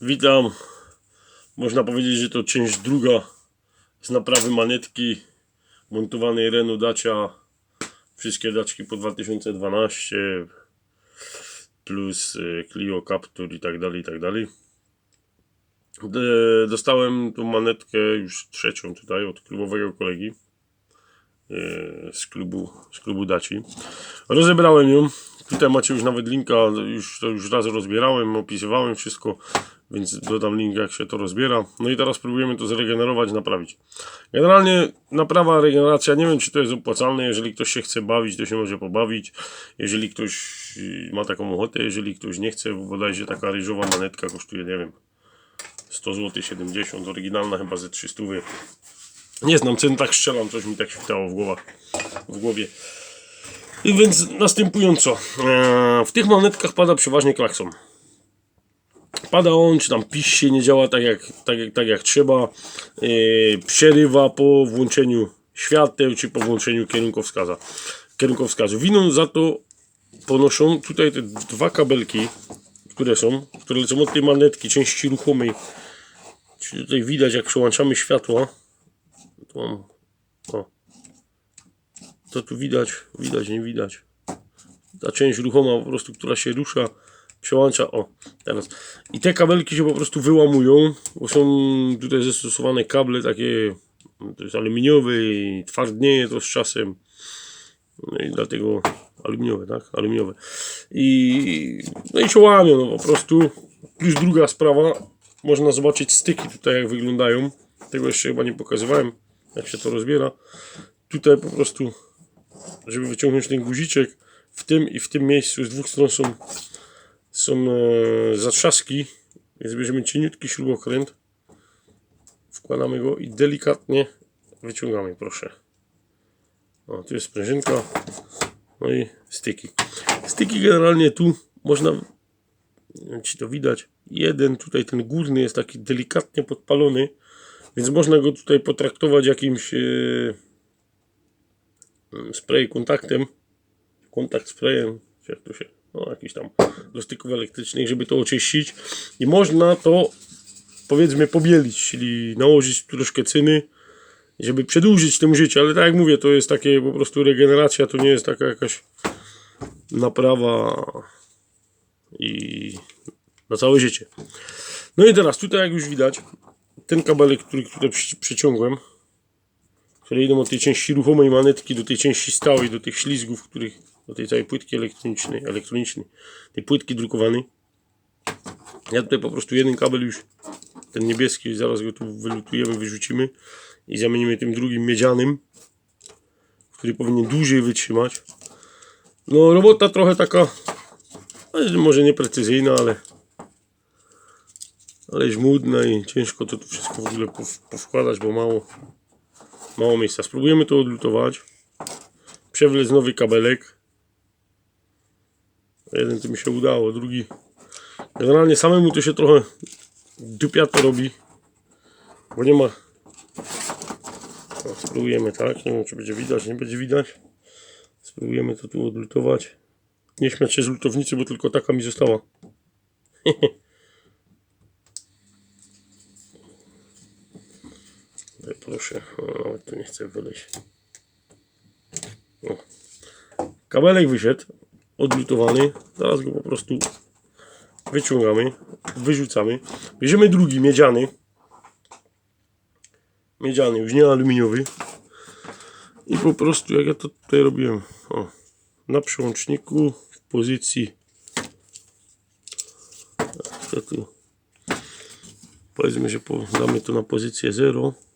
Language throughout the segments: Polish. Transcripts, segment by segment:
Witam. Można powiedzieć, że to część druga z naprawy manetki montowanej Renault Dacia. Wszystkie daczki po 2012 plus y, Clio Captur i tak dalej, i tak dalej. Dostałem tą manetkę już trzecią tutaj od klubowego kolegi y, z klubu, z klubu Daci. Rozebrałem ją. Tutaj macie już nawet linka, już to już raz rozbierałem, opisywałem wszystko, więc dodam link jak się to rozbiera. No i teraz próbujemy to zregenerować, naprawić. Generalnie naprawa, regeneracja, nie wiem czy to jest opłacalne, jeżeli ktoś się chce bawić, to się może pobawić. Jeżeli ktoś y, ma taką ochotę, jeżeli ktoś nie chce, bo bodajże taka ryżowa manetka kosztuje, nie wiem, 100 zł, 70, oryginalna chyba ze 300. Nie znam cen, tak strzelam, coś mi tak świtało w głowach, w głowie. I więc następująco, e, w tych monetkach pada przeważnie klakson. Pada on, czy tam się nie działa tak jak, tak, jak- tak jak trzeba, e, przerywa po włączeniu świateł, czy po włączeniu kierunkowskaza, kierunkowskazu. Winą za to ponoszą tutaj te dwa kabelki, które są, które lecą od tej manetki, części ruchomej. Czyli tutaj widać, jak przełączamy światła. Tu mam, o, to tu widać, widać, nie widać. Ta część ruchoma po prostu, która się rusza, przełącza, o, teraz. I te kabelki się po prostu wyłamują, bo są tutaj zastosowane kable takie, to jest aluminiowe i twardnieje to z czasem. No i dlatego aluminiowe, tak? Aluminiowe. I, no i się łamią, no po prostu. Plus druga sprawa, można zobaczyć styki tutaj jak wyglądają. Tego jeszcze chyba nie pokazywałem, jak się to rozbiera. Tutaj po prostu żeby wyciągnąć ten guziczek w tym i w tym miejscu z dwóch stron są, są e, zatrzaski więc bierzemy cieniutki śrubokręt wkładamy go i delikatnie wyciągamy proszę. O, tu jest sprężynka no i styki. Styki generalnie tu można czy to widać jeden tutaj ten górny jest taki delikatnie podpalony więc można go tutaj potraktować jakimś e, spray kontaktem, kontakt sprayem, jak to się, no jakiś tam do styków elektrycznych, żeby to oczyścić. I można to powiedzmy pobielić, czyli nałożyć troszkę cyny, żeby przedłużyć tym życie, ale tak jak mówię, to jest takie po prostu regeneracja, to nie jest taka jakaś naprawa i na całe życie. No i teraz tutaj jak już widać, ten kabelek, który przy- przyciągłem, które idą od tej części ruchomej manetki do tej części stałej, do tych ślizgów, których, do tej całej płytki elektronicznej, elektronicznej, tej płytki drukowanej. Ja tutaj po prostu jeden kabel już, ten niebieski, zaraz go tu wylutujemy, wyrzucimy i zamienimy tym drugim miedzianym, który powinien dłużej wytrzymać. No robota trochę taka, no, może nieprecyzyjna, ale ale żmudna i ciężko to tu wszystko w ogóle pow- powkładać, bo mało mało miejsca. Spróbujemy to odlutować. Przewlec nowy kabelek. Jeden to mi się udało, drugi. Generalnie samemu to się trochę dupia to robi, bo nie ma. No, spróbujemy tak. Nie wiem, czy będzie widać, nie będzie widać. Spróbujemy to tu odlutować. Nie śmiać się z lutownicy, bo tylko taka mi została. proszę, o, tu nie chcę wyleźć. O. Kabelek wyszedł, odlutowany. Teraz go po prostu wyciągamy, wyrzucamy. Bierzemy drugi, miedziany. Miedziany, już nie aluminiowy. I po prostu, jak ja to tutaj robiłem, o, na przełączniku w pozycji. Co tu? Powiedzmy, że damy to na pozycję 0 czy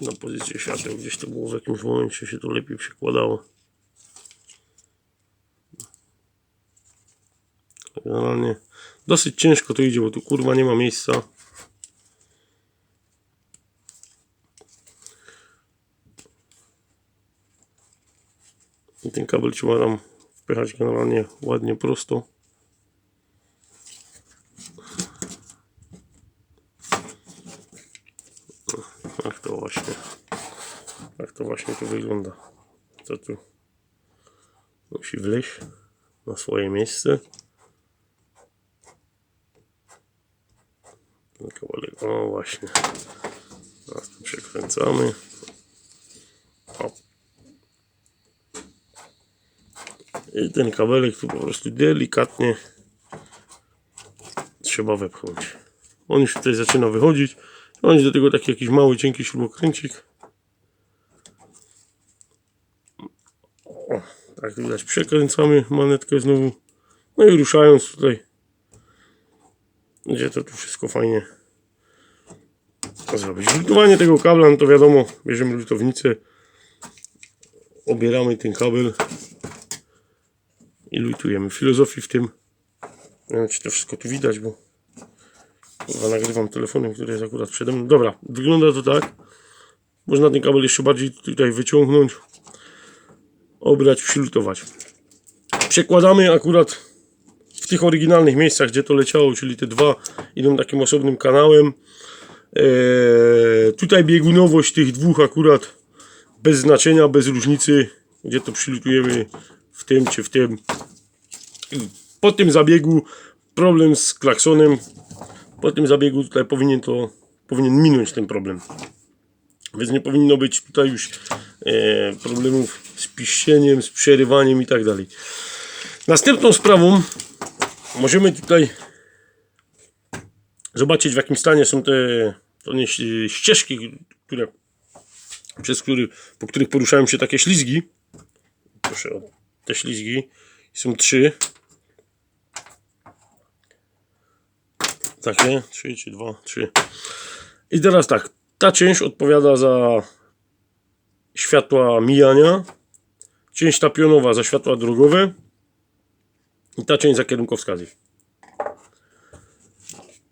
na pozycję świateł. Gdzieś to było w jakimś momencie się to lepiej przekładało. Generalnie dosyć ciężko to idzie, bo tu kurwa nie ma miejsca. I ten kabel trzeba tam wpychać generalnie ładnie prosto. Tak to właśnie. Tak to właśnie tu wygląda. Co tu musi wleźć na swoje miejsce. O właśnie. Teraz tu przekręcamy. O. I ten kabelek tu po prostu delikatnie trzeba wepchnąć. On już tutaj zaczyna wychodzić. Będzie do tego taki jakiś mały, cienki śrubokręcik. O, tak widać, przekręcamy manetkę znowu. No i ruszając tutaj, gdzie to tu wszystko fajnie zrobić. Lutowanie tego kabla, no to wiadomo, bierzemy lutownicę, obieramy ten kabel i lutujemy. Filozofii w tym, nie wiem czy to wszystko tu widać, bo Kurwa, nagrywam telefonem, który jest akurat przede mną. Dobra, wygląda to tak. Można ten kabel jeszcze bardziej tutaj wyciągnąć, obrać, przylutować. Przekładamy akurat w tych oryginalnych miejscach, gdzie to leciało, czyli te dwa idą takim osobnym kanałem. Eee, tutaj biegunowość tych dwóch akurat bez znaczenia, bez różnicy, gdzie to przylutujemy w tym czy w tym. Po tym zabiegu problem z klaksonem. Po tym zabiegu tutaj powinien to powinien minąć ten problem. Więc nie powinno być tutaj już e, problemów z piszczeniem, z przerywaniem i tak dalej. Następną sprawą możemy tutaj zobaczyć w jakim stanie są te nie, ścieżki, które, przez który, po których poruszają się takie ślizgi. Proszę o te ślizgi. Są trzy. Takie, trzy czy dwa, trzy. I teraz tak, ta część odpowiada za światła mijania, część ta pionowa za światła drogowe i ta część za kierunkowskazy.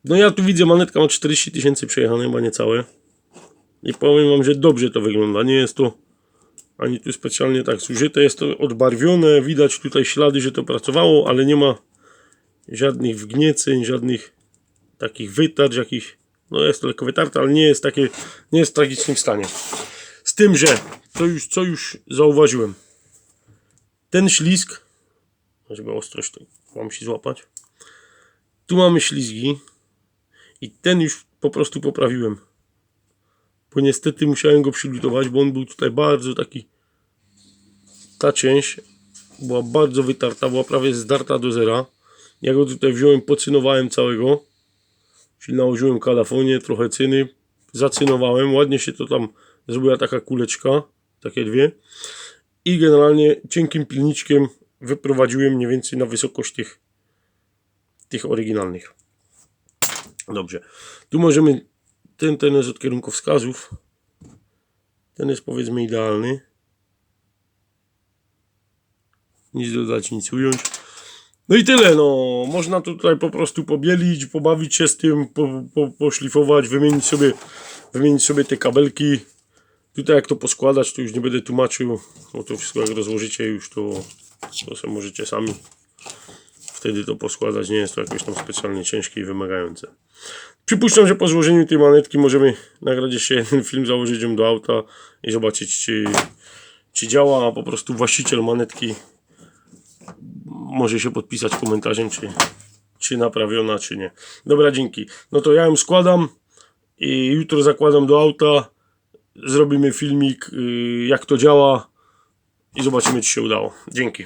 No ja tu widzę, manetka ma 40 tysięcy przejechane, chyba niecałe. I powiem wam, że dobrze to wygląda. Nie jest to ani tu specjalnie tak zużyte. Jest to odbarwione. Widać tutaj ślady, że to pracowało, ale nie ma żadnych wgnieceń, żadnych takich wytarć, jakichś. No jest lekko wytarte, ale nie jest takie, nie jest w tragicznym stanie. Z tym, że to już, co już zauważyłem. Ten ślizg, żeby ostrość to mam się złapać. Tu mamy ślizgi i ten już po prostu poprawiłem. Bo niestety musiałem go przylutować, bo on był tutaj bardzo taki. Ta część była bardzo wytarta, była prawie zdarta do zera. Ja go tutaj wziąłem, pocynowałem całego. Nałożyłem kalafonię, trochę cyny, zacynowałem. Ładnie się to tam zrobiła taka kuleczka, takie dwie. I generalnie cienkim pilniczkiem wyprowadziłem mniej więcej na wysokość tych, tych oryginalnych. Dobrze. Tu możemy, ten, ten jest od kierunkowskazów. Ten jest powiedzmy idealny. Nic dodać, nic ująć. No i tyle, no. Można tutaj po prostu pobielić, pobawić się z tym, po, po, poszlifować, wymienić sobie, wymienić sobie te kabelki. Tutaj jak to poskładać, to już nie będę tłumaczył, bo to wszystko jak rozłożycie już, to, to sobie możecie sami wtedy to poskładać. Nie jest to jakoś tam specjalnie ciężkie i wymagające. Przypuszczam, że po złożeniu tej manetki możemy nagrać jeszcze jeden film, założyć ją do auta i zobaczyć, czy, czy działa, a po prostu właściciel manetki może się podpisać komentarzem, czy, czy naprawiona, czy nie. Dobra, dzięki. No to ja ją składam i jutro zakładam do auta. Zrobimy filmik, y, jak to działa i zobaczymy, czy się udało. Dzięki.